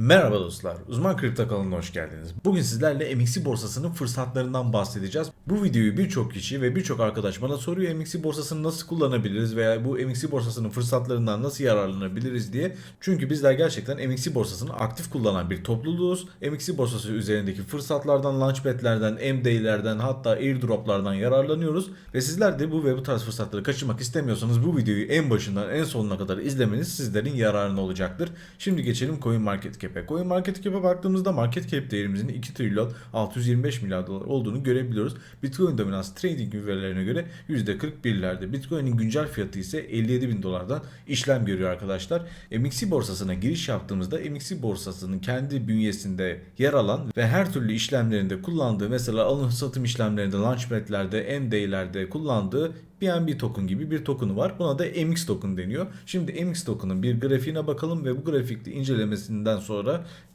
Merhaba dostlar, Uzman Kripto kanalına hoş geldiniz. Bugün sizlerle MXC borsasının fırsatlarından bahsedeceğiz. Bu videoyu birçok kişi ve birçok arkadaş bana soruyor MXC borsasını nasıl kullanabiliriz veya bu MXC borsasının fırsatlarından nasıl yararlanabiliriz diye. Çünkü bizler gerçekten MXC borsasını aktif kullanan bir topluluğuz. MXC borsası üzerindeki fırsatlardan, launchpad'lerden, MD'lerden hatta airdroplardan yararlanıyoruz. Ve sizler de bu ve bu tarz fırsatları kaçırmak istemiyorsanız bu videoyu en başından en sonuna kadar izlemeniz sizlerin yararına olacaktır. Şimdi geçelim CoinMarketCap'e. CoinMarketCap'e baktığımızda market cap değerimizin 2 trilyon 625 milyar dolar olduğunu görebiliyoruz. Bitcoin dominans trading verilerine göre %41'lerde. Bitcoin'in güncel fiyatı ise 57 bin dolardan işlem görüyor arkadaşlar. MXC borsasına giriş yaptığımızda MXC borsasının kendi bünyesinde yer alan ve her türlü işlemlerinde kullandığı mesela alım satım işlemlerinde, launchpad'lerde, MD'lerde kullandığı BNB token gibi bir token'u var. Buna da MX token deniyor. Şimdi MX token'ın bir grafiğine bakalım ve bu grafikte incelemesinden sonra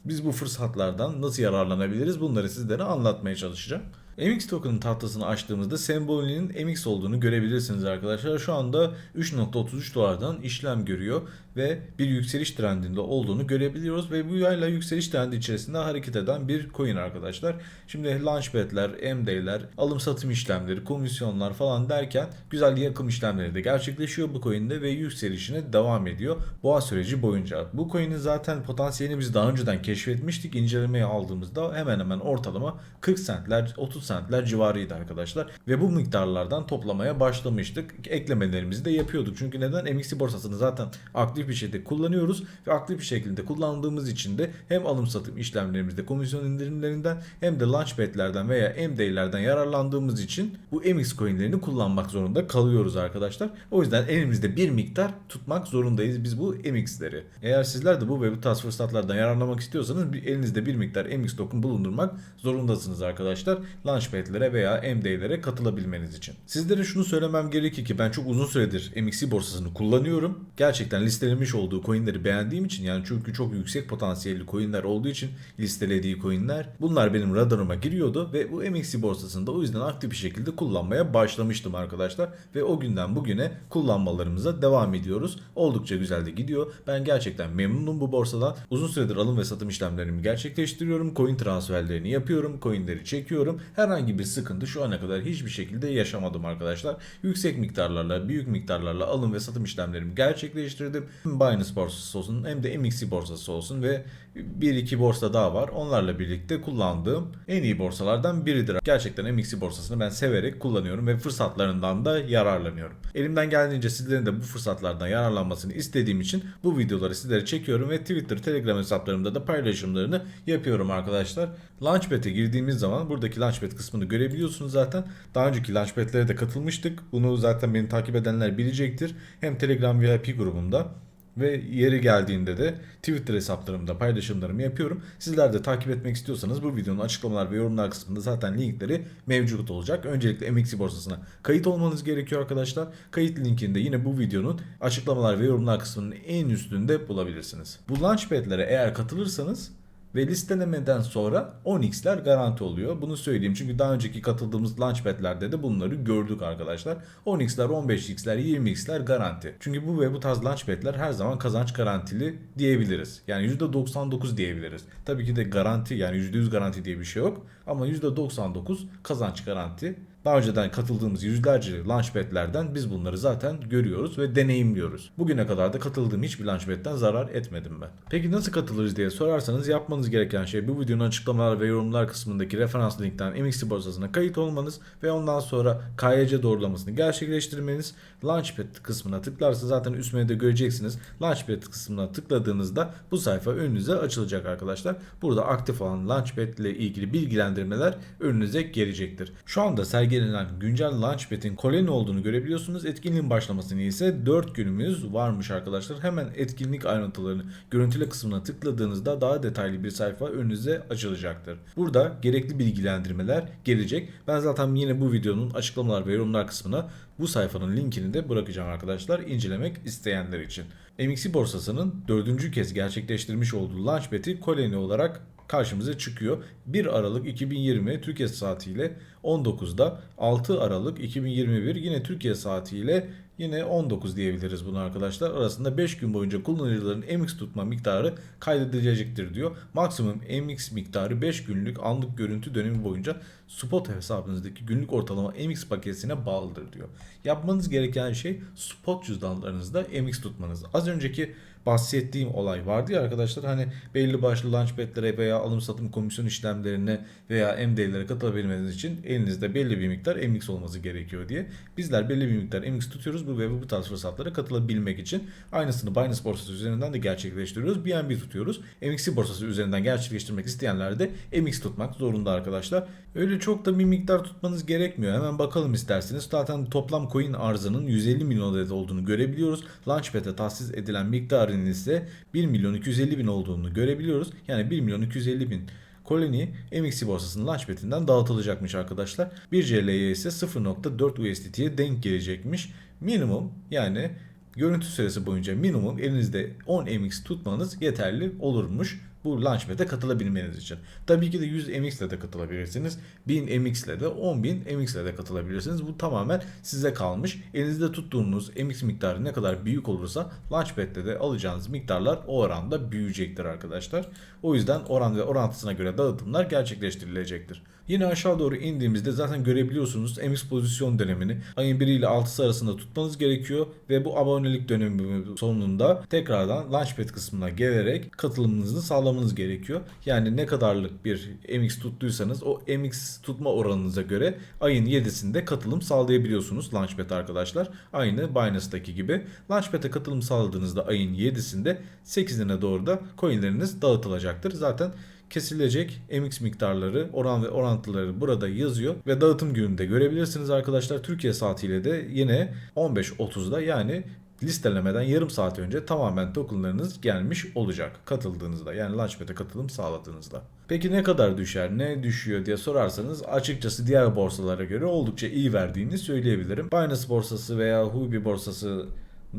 biz bu fırsatlardan nasıl yararlanabiliriz bunları sizlere anlatmaya çalışacağım. MX token'ın tahtasını açtığımızda sembolünün MX olduğunu görebilirsiniz arkadaşlar. Şu anda 3.33 dolardan işlem görüyor ve bir yükseliş trendinde olduğunu görebiliyoruz ve bu yayla yükseliş trendi içerisinde hareket eden bir coin arkadaşlar. Şimdi launchpad'ler, MD'ler, alım satım işlemleri, komisyonlar falan derken güzel yakım işlemleri de gerçekleşiyor bu coin'de ve yükselişine devam ediyor boğa süreci boyunca. Bu coin'in zaten potansiyelini biz daha önceden keşfetmiştik. İncelemeye aldığımızda hemen hemen ortalama 40 centler, 30 centler civarıydı arkadaşlar. Ve bu miktarlardan toplamaya başlamıştık. Eklemelerimizi de yapıyorduk. Çünkü neden? MXC borsasını zaten aktif bir şekilde kullanıyoruz ve aktif bir şekilde kullandığımız için de hem alım satım işlemlerimizde komisyon indirimlerinden hem de launchpad'lerden veya MD'lerden yararlandığımız için bu MX coinlerini kullanmak zorunda kalıyoruz arkadaşlar. O yüzden elimizde bir miktar tutmak zorundayız biz bu MX'leri. Eğer sizler de bu ve bu tarz fırsatlardan yararlanmak istiyorsanız elinizde bir miktar MX token bulundurmak zorundasınız arkadaşlar. Launchpad'lere veya MD'lere katılabilmeniz için. Sizlere şunu söylemem gerekir ki ben çok uzun süredir MXC borsasını kullanıyorum. Gerçekten listelenmiş olduğu coinleri beğendiğim için yani çünkü çok yüksek potansiyelli coinler olduğu için listelediği coinler bunlar benim radarıma giriyordu ve bu MXC borsasında o yüzden aktif bir şekilde kullanmaya başlamıştım arkadaşlar ve o günden bugüne kullanmalarımıza devam ediyoruz. Oldukça güzel de gidiyor. Ben gerçekten memnunum bu borsadan. Uzun süredir alım ve satım işlemlerimi gerçekleştiriyorum. Coin transferlerini yapıyorum. Coinleri çekiyorum. Herhangi bir sıkıntı şu ana kadar hiçbir şekilde yaşamadım arkadaşlar. Yüksek miktarlarla, büyük miktarlarla alım ve satım işlemlerimi gerçekleştirdim. Binance borsası olsun hem de MXC borsası olsun ve bir iki borsa daha var. Onlarla birlikte kullandığım en iyi borsalardan biridir. Gerçekten MXC borsasını ben severek kullanıyorum ve fırsatlarından da yararlanıyorum. Elimden geldiğince sizlerin de bu fırsatlardan yararlanmasını istediğim için bu videoları sizlere çekiyorum ve Twitter, Telegram hesaplarımda da paylaşımlarını yapıyorum arkadaşlar. Launchpad'e girdiğimiz zaman buradaki Launchpad kısmını görebiliyorsunuz zaten. Daha önceki Launchpad'lere de katılmıştık. Bunu zaten beni takip edenler bilecektir. Hem Telegram VIP grubumda ve yeri geldiğinde de Twitter hesaplarımda paylaşımlarımı yapıyorum. Sizler de takip etmek istiyorsanız bu videonun açıklamalar ve yorumlar kısmında zaten linkleri mevcut olacak. Öncelikle MXC borsasına kayıt olmanız gerekiyor arkadaşlar. Kayıt linkini de yine bu videonun açıklamalar ve yorumlar kısmının en üstünde bulabilirsiniz. Bu launchpad'lere eğer katılırsanız ve listelemeden sonra 10x'ler garanti oluyor. Bunu söyleyeyim çünkü daha önceki katıldığımız launchpad'lerde de bunları gördük arkadaşlar. 10x'ler, 15x'ler, 20x'ler garanti. Çünkü bu ve bu tarz launchpad'ler her zaman kazanç garantili diyebiliriz. Yani %99 diyebiliriz. Tabii ki de garanti yani %100 garanti diye bir şey yok. Ama %99 kazanç garanti. Daha önceden katıldığımız yüzlerce launchpad'lerden biz bunları zaten görüyoruz ve deneyimliyoruz. Bugüne kadar da katıldığım hiçbir launchpad'den zarar etmedim ben. Peki nasıl katılırız diye sorarsanız yapmanız gereken şey bu videonun açıklamalar ve yorumlar kısmındaki referans linkten MXC borsasına kayıt olmanız ve ondan sonra KYC doğrulamasını gerçekleştirmeniz. Launchpad kısmına tıklarsa zaten üst menüde göreceksiniz. Launchpad kısmına tıkladığınızda bu sayfa önünüze açılacak arkadaşlar. Burada aktif olan Launchpad ile ilgili bilgilendirmeler önünüze gelecektir. Şu anda sergilenen güncel Launchpad'in koloni olduğunu görebiliyorsunuz. Etkinliğin başlamasını ise 4 günümüz varmış arkadaşlar. Hemen etkinlik ayrıntılarını görüntüle kısmına tıkladığınızda daha detaylı bir sayfa önünüze açılacaktır. Burada gerekli bilgilendirmeler gelecek. Ben zaten yine bu videonun açıklamalar ve yorumlar kısmına bu sayfanın linkini de bırakacağım arkadaşlar incelemek isteyenler için. MXC borsasının dördüncü kez gerçekleştirmiş olduğu Launchpad'i koloni olarak karşımıza çıkıyor. 1 Aralık 2020 Türkiye saatiyle 19'da 6 Aralık 2021 yine Türkiye saatiyle Yine 19 diyebiliriz bunu arkadaşlar. Arasında 5 gün boyunca kullanıcıların MX tutma miktarı kaydedilecektir diyor. Maksimum MX miktarı 5 günlük anlık görüntü dönemi boyunca spot hesabınızdaki günlük ortalama MX paketine bağlıdır diyor. Yapmanız gereken şey spot cüzdanlarınızda MX tutmanız. Az önceki bahsettiğim olay vardı ya arkadaşlar hani belli başlı launchpad'lere veya alım satım komisyon işlemlerine veya MD'lere katılabilmeniz için elinizde belli bir miktar MX olması gerekiyor diye. Bizler belli bir miktar MX tutuyoruz bu ve bu tarz fırsatlara katılabilmek için. Aynısını Binance borsası üzerinden de gerçekleştiriyoruz. BNB tutuyoruz. MXC borsası üzerinden gerçekleştirmek isteyenler de MX tutmak zorunda arkadaşlar. Öyle çok da bir miktar tutmanız gerekmiyor. Hemen bakalım isterseniz. Zaten toplam coin arzının 150 milyon adet olduğunu görebiliyoruz. Launchpad'e tahsis edilen miktarın ise 1 milyon 250 bin olduğunu görebiliyoruz. Yani 1 milyon 250 bin koloni MXC borsasının launchpad'inden dağıtılacakmış arkadaşlar. 1 CL'ye ise 0.4 USDT'ye denk gelecekmiş. Minimum yani görüntü süresi boyunca minimum elinizde 10 MX tutmanız yeterli olurmuş bu Launchpad'e katılabilmeniz için. Tabii ki de 100 MX ile de katılabilirsiniz. 1000 MX ile de 10.000 MX ile de katılabilirsiniz. Bu tamamen size kalmış. Elinizde tuttuğunuz MX miktarı ne kadar büyük olursa Launchpad'de de alacağınız miktarlar o oranda büyüyecektir arkadaşlar. O yüzden oran ve orantısına göre dağıtımlar gerçekleştirilecektir. Yine aşağı doğru indiğimizde zaten görebiliyorsunuz MX pozisyon dönemini ayın 1 ile 6'sı arasında tutmanız gerekiyor ve bu abonelik dönemi sonunda tekrardan Launchpad kısmına gelerek katılımınızı sağlamanız gerekiyor. Yani ne kadarlık bir MX tuttuysanız o MX tutma oranınıza göre ayın 7'sinde katılım sağlayabiliyorsunuz Launchpad arkadaşlar. Aynı Binance'daki gibi. Launchpad'e katılım sağladığınızda ayın 7'sinde 8'ine doğru da coinleriniz dağıtılacaktır. Zaten kesilecek MX miktarları, oran ve orantıları burada yazıyor ve dağıtım gününde görebilirsiniz arkadaşlar. Türkiye saatiyle de yine 15.30'da yani listelemeden yarım saat önce tamamen tokenlarınız gelmiş olacak katıldığınızda yani Launchpad'e katılım sağladığınızda. Peki ne kadar düşer, ne düşüyor diye sorarsanız açıkçası diğer borsalara göre oldukça iyi verdiğini söyleyebilirim. Binance borsası veya Huobi borsası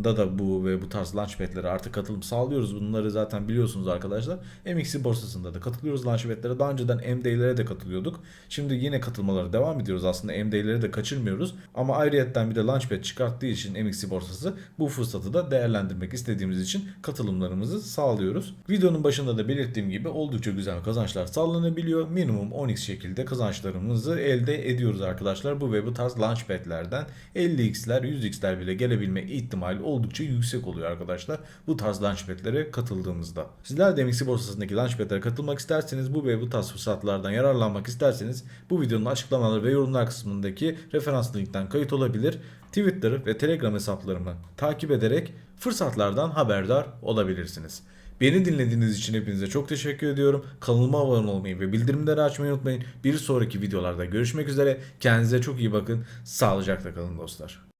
da da bu ve bu tarz launchpad'lere artık katılım sağlıyoruz. Bunları zaten biliyorsunuz arkadaşlar. MXC borsasında da katılıyoruz launchpad'lere. Daha önceden MD'lere de katılıyorduk. Şimdi yine katılmalara devam ediyoruz. Aslında MD'leri de kaçırmıyoruz. Ama ayrıyetten bir de launchpad çıkarttığı için MXC borsası bu fırsatı da değerlendirmek istediğimiz için katılımlarımızı sağlıyoruz. Videonun başında da belirttiğim gibi oldukça güzel kazançlar sağlanabiliyor. Minimum 10x şekilde kazançlarımızı elde ediyoruz arkadaşlar. Bu ve bu tarz launchpad'lerden 50x'ler 100x'ler bile gelebilme ihtimali oldukça yüksek oluyor arkadaşlar. Bu tarz launchpad'lere katıldığımızda. Sizler de MXC borsasındaki launchpad'lere katılmak isterseniz bu ve bu tarz fırsatlardan yararlanmak isterseniz bu videonun açıklamaları ve yorumlar kısmındaki referans linkten kayıt olabilir. Twitter ve Telegram hesaplarımı takip ederek fırsatlardan haberdar olabilirsiniz. Beni dinlediğiniz için hepinize çok teşekkür ediyorum. Kanalıma abone olmayı ve bildirimleri açmayı unutmayın. Bir sonraki videolarda görüşmek üzere. Kendinize çok iyi bakın. Sağlıcakla kalın dostlar.